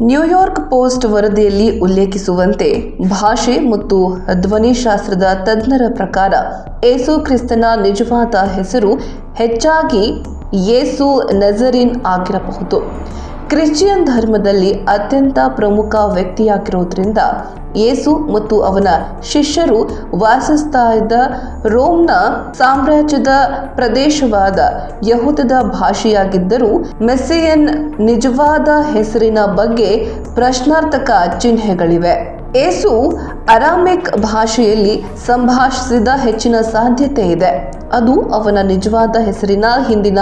New York post ವರದಿಯಲ್ಲಿ ಉಲ್ಲೇಖಿಸುವಂತೆ ಭಾಷೆ ಮತ್ತು ಧ್ವನಿಶಾಸ್ತ್ರದ ತಜ್ಞರ ಪ್ರಕಾರ ಏಸು ಕ್ರಿಸ್ತನ ನಿಜವಾದ ಹೆಸರು ಹೆಚ್ಚಾಗಿ ಯೇಸು ನಜರಿನ್ ಆಗಿರಬಹುದು. ಕ್ರಿಶ್ಚಿಯನ್ ಧರ್ಮದಲ್ಲಿ ಅತ್ಯಂತ ಪ್ರಮುಖ ವ್ಯಕ್ತಿಯಾಗಿರೋದ್ರಿಂದ ಯೇಸು ಮತ್ತು ಅವನ ಶಿಷ್ಯರು ವಾಸಿಸ್ತಾ ಇದ್ದ ರೋಮ್ನ ಸಾಮ್ರಾಜ್ಯದ ಪ್ರದೇಶವಾದ ಯಹೂದದ ಭಾಷೆಯಾಗಿದ್ದರೂ ಮೆಸ್ಸಿಯನ್ ನಿಜವಾದ ಹೆಸರಿನ ಬಗ್ಗೆ ಪ್ರಶ್ನಾರ್ಥಕ ಚಿಹ್ನೆಗಳಿವೆ. ಏಸು ಅರಾಮಿಕ್ ಭಾಷೆಯಲ್ಲಿ ಸಂಭಾಷಿಸಿದ ಹೆಚ್ಚಿನ ಸಾಧ್ಯತೆ ಇದೆ ಅದು ಅವನ ನಿಜವಾದ ಹೆಸರಿನ ಹಿಂದಿನ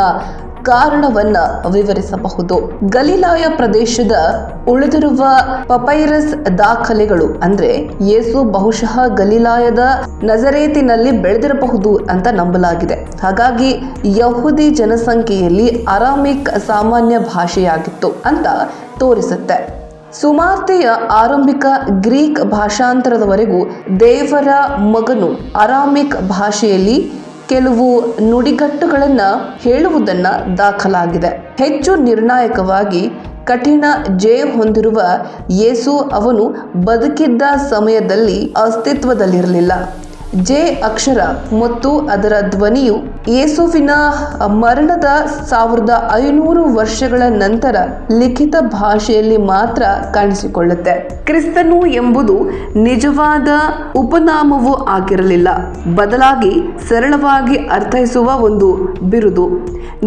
ಕಾರಣವನ್ನ ವಿವರಿಸಬಹುದು. ಗಲೀಲಾಯ ಪ್ರದೇಶದ ಉಳಿದಿರುವ ಪಪೈರಸ್ ದಾಖಲೆಗಳು ಅಂದ್ರೆ ಯೇಸು ಬಹುಶಃ ಗಲೀಲಾಯದ ನಜರೇತಿನಲ್ಲಿ ಬೆಳೆದಿರಬಹುದು ಅಂತ ನಂಬಲಾಗಿದೆ. ಹಾಗಾಗಿ ಯಹೂದಿ ಜನಸಂಖ್ಯೆಯಲ್ಲಿ ಅರಾಮಿಕ್ ಸಾಮಾನ್ಯ ಭಾಷೆಯಾಗಿತ್ತು ಅಂತ ತೋರಿಸುತ್ತೆ. ಸುಮಾರ್ತೆಯ ಆರಂಭಿಕ ಗ್ರೀಕ್ ಭಾಷಾಂತರದವರೆಗೂ ದೇವರ ಮಗನು ಅರಾಮಿಕ್ ಭಾಷೆಯಲ್ಲಿ ಕೆಲವು ನುಡಿಗಟ್ಟುಗಳನ್ನು ಹೇಳುವುದನ್ನು ದಾಖಲಾಗಿದೆ. ಹೆಚ್ಚು ನಿರ್ಣಾಯಕವಾಗಿ ಕಠಿಣ ಜಯ ಹೊಂದಿರುವ ಯೇಸು ಅವನು ಬದುಕಿದ್ದ ಸಮಯದಲ್ಲಿ ಅಸ್ತಿತ್ವದಲ್ಲಿರಲಿಲ್ಲ. ಜೆ ಅಕ್ಷರ ಮತ್ತು ಅದರ ಧ್ವನಿಯು ಯೇಸುವಿನ ಮರಣದ ಸಾವಿರದ ಐನೂರು ವರ್ಷಗಳ ನಂತರ ಲಿಖಿತ ಭಾಷೆಯಲ್ಲಿ ಮಾತ್ರ ಕಾಣಿಸಿಕೊಳ್ಳುತ್ತೆ. ಕ್ರಿಸ್ತನು ಎಂಬುದು ನಿಜವಾದ ಉಪನಾಮವೂ ಆಗಿರಲಿಲ್ಲ. ಬದಲಾಗಿ ಸರಳವಾಗಿ ಅರ್ಥೈಸುವ ಒಂದು ಬಿರುದು.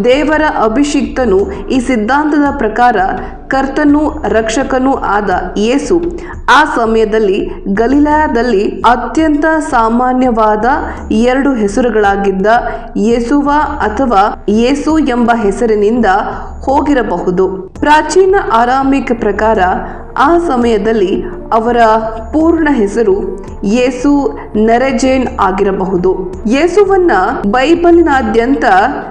ದೇವರ ಅಭಿಷಿಕ್ತನು ಈ ಸಿದ್ಧಾಂತದ ಪ್ರಕಾರ ಕರ್ತನೂ ರಕ್ಷಕನೂ ಆದ ಯೇಸು ಆ ಸಮಯದಲ್ಲಿ ಗಲೀಲಾದಲ್ಲಿ ಅತ್ಯಂತ ಸಾಮಾನ್ಯವಾದ ಎರಡು ಹೆಸರುಗಳಾಗಿದ್ದ ಯೇಸುವ ಅಥವಾ ಯೇಸು ಎಂಬ ಹೆಸರಿನಿಂದ ಹೋಗಿರಬಹುದು. ಪ್ರಾಚೀನ ಆರಾಮಿಕ ಪ್ರಕಾರ ಆ ಸಮಯದಲ್ಲಿ ಅವರ ಪೂರ್ಣ ಹೆಸರು ಯೇಸು ನರೆಜೇನ್ ಆಗಿರಬಹುದು. ಯೇಸುವನ್ನ ಬೈಬಲಿನಾದ್ಯಂತ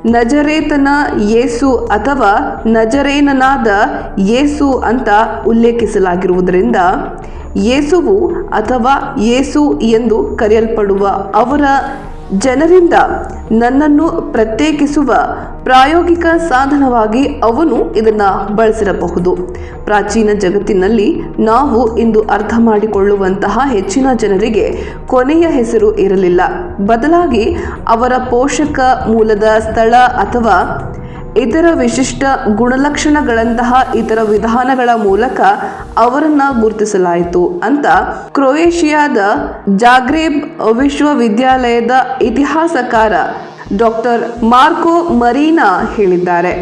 ನಜರೇತನ ಯೇಸು ಅಥವಾ ನಜರೇನನಾದ ಯೇಸು ಅಂತ ಉಲ್ಲೇಖಿಸಲಾಗಿರುವುದರಿಂದ ಯೇಸುವು ಅಥವಾ ಯೇಸು ಎಂದು ಕರೆಯಲ್ಪಡುವ ಅವರ ಜನರಿಂದ ನನ್ನನ್ನು ಪ್ರತ್ಯೇಕಿಸುವ ಪ್ರಾಯೋಗಿಕ ಸಾಧನವಾಗಿ ಅವನು ಇದನ್ನು ಬಳಸಿರಬಹುದು. ಪ್ರಾಚೀನ ಜಗತ್ತಿನಲ್ಲಿ ನಾವು ಇಂದು ಅರ್ಥ ಮಾಡಿಕೊಳ್ಳುವಂತಹ ಹೆಚ್ಚಿನ ಜನರಿಗೆ ಕೊನೆಯ ಹೆಸರು ಇರಲಿಲ್ಲ. ಬದಲಾಗಿ ಅವರ ಪೋಷಕ ಮೂಲದ ಸ್ಥಳ ಅಥವಾ ಇತರ ವಿಶಿಷ್ಟ ಗುಣಲಕ್ಷಣಗಳಂತಹ ಇತರ ವಿಧಾನಗಳ ಮೂಲಕ ಅವರನ್ನ ಗುರುತಿಸಲಾಯಿತು ಅಂತ ಕ್ರೊಯೇಷಿಯಾದ ಜಾಗ್ರೇಬ್ ವಿಶ್ವವಿದ್ಯಾಲಯದ ಇತಿಹಾಸಕಾರ ಡಾಕ್ಟರ್ ಮಾರ್ಕೋ ಮರೀನಾ ಹೇಳಿದ್ದಾರೆ.